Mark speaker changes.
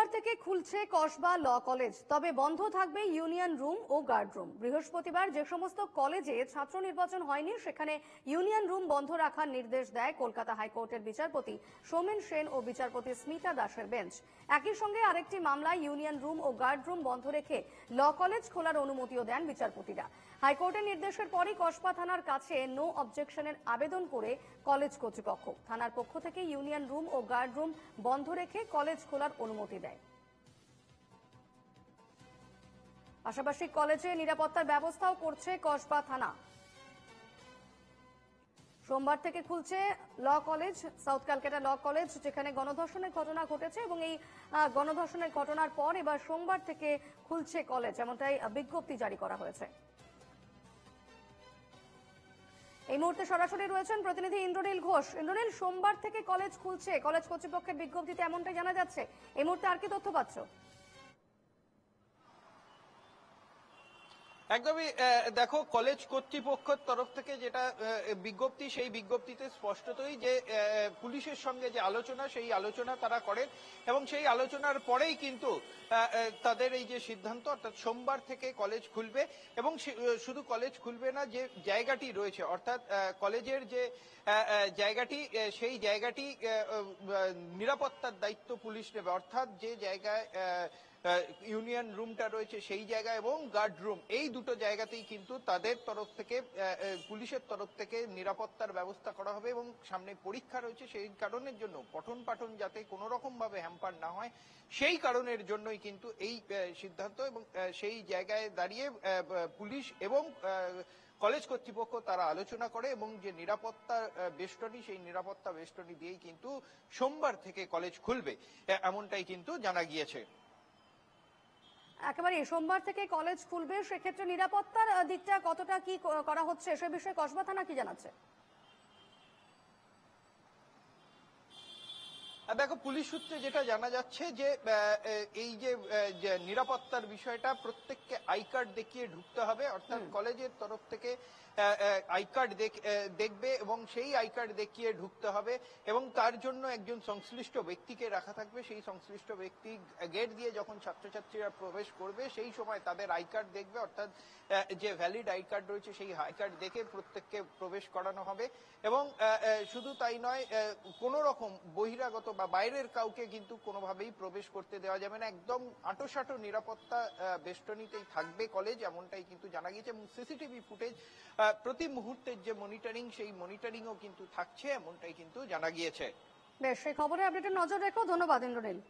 Speaker 1: সোমবার থেকে খুলছে কসবা ল কলেজ, তবে বন্ধ থাকবে ইউনিয়ন রুম ও গার্ড রুম। বৃহস্পতিবার যে সমস্ত কলেজে ছাত্র নির্বাচন হয়নি, সেখানে ইউনিয়ন রুম বন্ধ রাখার নির্দেশ দেয় কলকাতা হাইকোর্টের বিচারপতি সোমেন সেন ও বিচারপতি স্মিতা দাসের বেঞ্চ। একই সঙ্গে আরেকটি মামলায় ইউনিয়ন রুম ও গার্ড রুম বন্ধ রেখে ল কলেজ খোলার অনুমতিও দেন বিচারপতিরা। হাইকোর্টের নির্দেশের পরই কসবা থানার কাছে নো অবজেকশনের আবেদন করে কলেজ কর্তৃপক্ষ। থানার পক্ষ থেকে ইউনিয়ন রুম ও গার্ড রুম বন্ধ রেখে কলেজ খোলার অনুমতি দেয়। পাশাপাশি কলেজে নিরাপত্তার ব্যবস্থাও করছে কসবা থানা। সোমবার থেকে খুলছে law college, south Calcutta law college, যেখানে গণধর্ষণের ঘটনা ঘটেছে এবং এই গণধর্ষণের ঘটনার পর এবার সোমবার থেকে খুলছে কলেজ, এমনটাই বিজ্ঞপ্তি জারি করা হয়েছে। এই মুহূর্তে সরাসরি রয়েছেন প্রতিনিধি ইন্দ্রনীল ঘোষ। ইন্দ্রনীল, সোমবার থেকে কলেজ খুলছে। কলেজ কর্তৃপক্ষের বিজ্ঞপ্তিতে এমনটাই জানা যাচ্ছে। এই মুহূর্তে আর কি তথ্য পাচ্ছ?
Speaker 2: একদমই দেখো, কলেজ কর্তৃপক্ষের তরফ থেকে যেটা বিজ্ঞপ্তি, সেই বিজ্ঞপ্তিতে স্পষ্টতই যে পুলিশের সঙ্গে যে আলোচনা, সেই আলোচনা তারা করেন এবং সেই আলোচনার পরেই কিন্তু তাদের এই যে সিদ্ধান্ত, অর্থাৎ সোমবার থেকে কলেজ খুলবে এবং শুধু কলেজ খুলবে না, যে জায়গাটি রয়েছে, অর্থাৎ কলেজের যে জায়গাটি সেই জায়গাটি নিরাপত্তার দায়িত্ব পুলিশ নেবে। অর্থাৎ যে জায়গায় ইউনিয়ন রুমটা রয়েছে সেই জায়গা এবং গার্ড রুম। এই দুটো জায়গাতেই কিন্তু তাদের তরফ থেকে পুলিশের তরফ থেকে নিরাপত্তার ব্যবস্থা করা হবে এবং সামনে পরীক্ষা রয়েছে সেই কারণের জন্য। পঠন পাঠন যাতে কোনো রকম ভাবে হ্যাম্পার না হয়, সেই কারণের জন্যই কিন্তু এই সিদ্ধান্ত এবং সেই জায়গায় দাঁড়িয়ে পুলিশ এবং কলেজ কর্তৃপক্ষ তারা আলোচনা করে এবং যে নিরাপত্তা বেষ্টনী, সেই নিরাপত্তা বেষ্টনী দিয়েই কিন্তু সোমবার থেকে কলেজ খুলবে এমনটাই কিন্তু জানা গিয়েছে।
Speaker 1: একেবারে সোমবার থেকে কলেজ খুলবে, সেক্ষেত্রে নিরাপত্তার দিকটা কতটা কি, করা হচ্ছে সে বিষয়ে কসবা থানা কি জানাচ্ছে?
Speaker 2: দেখো পুলিশ সূত্রে যেটা জানা যাচ্ছে যে এই যে নিরাপত্তার বিষয়টা প্রত্যেককে আই কার্ড দেখিয়ে ঢুকতে হবে অর্থাৎ কলেজের তরফ থেকে আই কার্ড দেখবে এবং সেই আই কার্ড দেখিয়ে ঢুকতে হবে এবং তার জন্য একজন সংশ্লিষ্ট ব্যক্তিকে রাখা থাকবে। সেই সংশ্লিষ্ট ব্যক্তি গেট দিয়ে যখন ছাত্রছাত্রীরা প্রবেশ করবে সেই সময় তাদের আই কার্ড দেখবে অর্থাৎ যে ভ্যালিড আই কার্ড রয়েছে সেই আই কার্ড দেখে প্রত্যেককে প্রবেশ করানো হবে এবং শুধু তাই নয় কোন রকম বহিরাগত বা বাইরের কাউকে কিন্তু কোনোভাবেই প্রবেশ করতে দেওয়া যাবে না। একদম আঁটোসাঁটো নিরাপত্তা বেষ্টনীতেই থাকবে কলেজ এমনটাই কিন্তু জানা গিয়েছে এবং সিসিটিভি ফুটেজ প্রতি মুহূর্তের যে মনিটরিং সেই মনিটরিংও কিন্তু থাকছে, এমনটাই কিন্তু জানা গিয়েছে।
Speaker 1: বেশ, সেই খবরে আপডেটের নজর রেখো ধন্যবাদ, ইন্দ্রনীল।